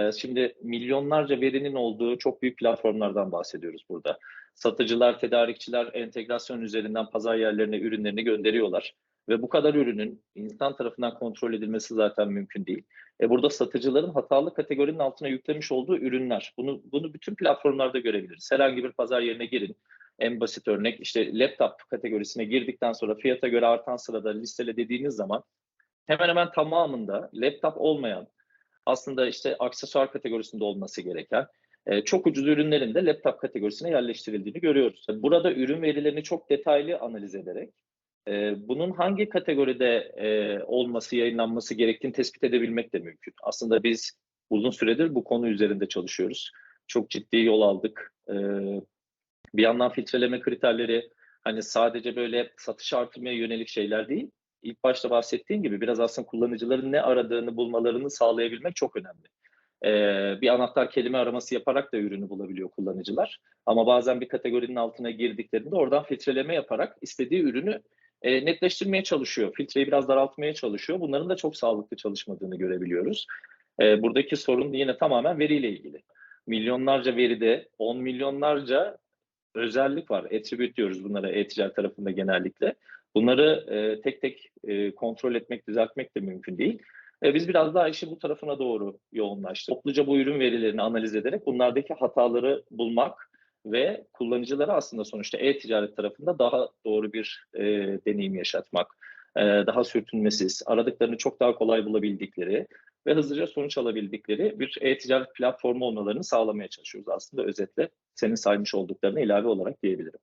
Eee, şimdi milyonlarca verinin olduğu çok büyük platformlardan bahsediyoruz burada. Satıcılar, tedarikçiler entegrasyon üzerinden pazar yerlerine ürünlerini gönderiyorlar ve bu kadar ürünün insan tarafından kontrol edilmesi zaten mümkün değil. E, burada satıcıların hatalı kategorinin altına yüklemiş olduğu ürünler. Bunu bunu bütün platformlarda görebiliriz. Herhangi bir pazar yerine girin. En basit örnek işte laptop kategorisine girdikten sonra fiyata göre artan sırada listele dediğiniz zaman hemen hemen tamamında laptop olmayan aslında işte aksesuar kategorisinde olması gereken e, çok ucuz ürünlerin de laptop kategorisine yerleştirildiğini görüyoruz. Burada ürün verilerini çok detaylı analiz ederek e, bunun hangi kategoride e, olması, yayınlanması gerektiğini tespit edebilmek de mümkün. Aslında biz uzun süredir bu konu üzerinde çalışıyoruz. Çok ciddi yol aldık. E, bir yandan filtreleme kriterleri hani sadece böyle satış artırmaya yönelik şeyler değil. İlk başta bahsettiğim gibi biraz aslında kullanıcıların ne aradığını bulmalarını sağlayabilmek çok önemli. Ee, bir anahtar kelime araması yaparak da ürünü bulabiliyor kullanıcılar. Ama bazen bir kategorinin altına girdiklerinde oradan filtreleme yaparak istediği ürünü e, netleştirmeye çalışıyor. Filtreyi biraz daraltmaya çalışıyor. Bunların da çok sağlıklı çalışmadığını görebiliyoruz. E, buradaki sorun yine tamamen veriyle ilgili. Milyonlarca veride 10 milyonlarca özellik var. Attribute diyoruz bunlara e-ticaret tarafında genellikle. Bunları e, tek tek e, kontrol etmek, düzeltmek de mümkün değil. E, biz biraz daha işi bu tarafına doğru yoğunlaştık. Topluca bu ürün verilerini analiz ederek bunlardaki hataları bulmak ve kullanıcılara aslında sonuçta e-ticaret tarafında daha doğru bir e, deneyim yaşatmak, e, daha sürtünmesiz, aradıklarını çok daha kolay bulabildikleri ve hızlıca sonuç alabildikleri bir e-ticaret platformu olmalarını sağlamaya çalışıyoruz. Aslında özetle senin saymış olduklarına ilave olarak diyebilirim.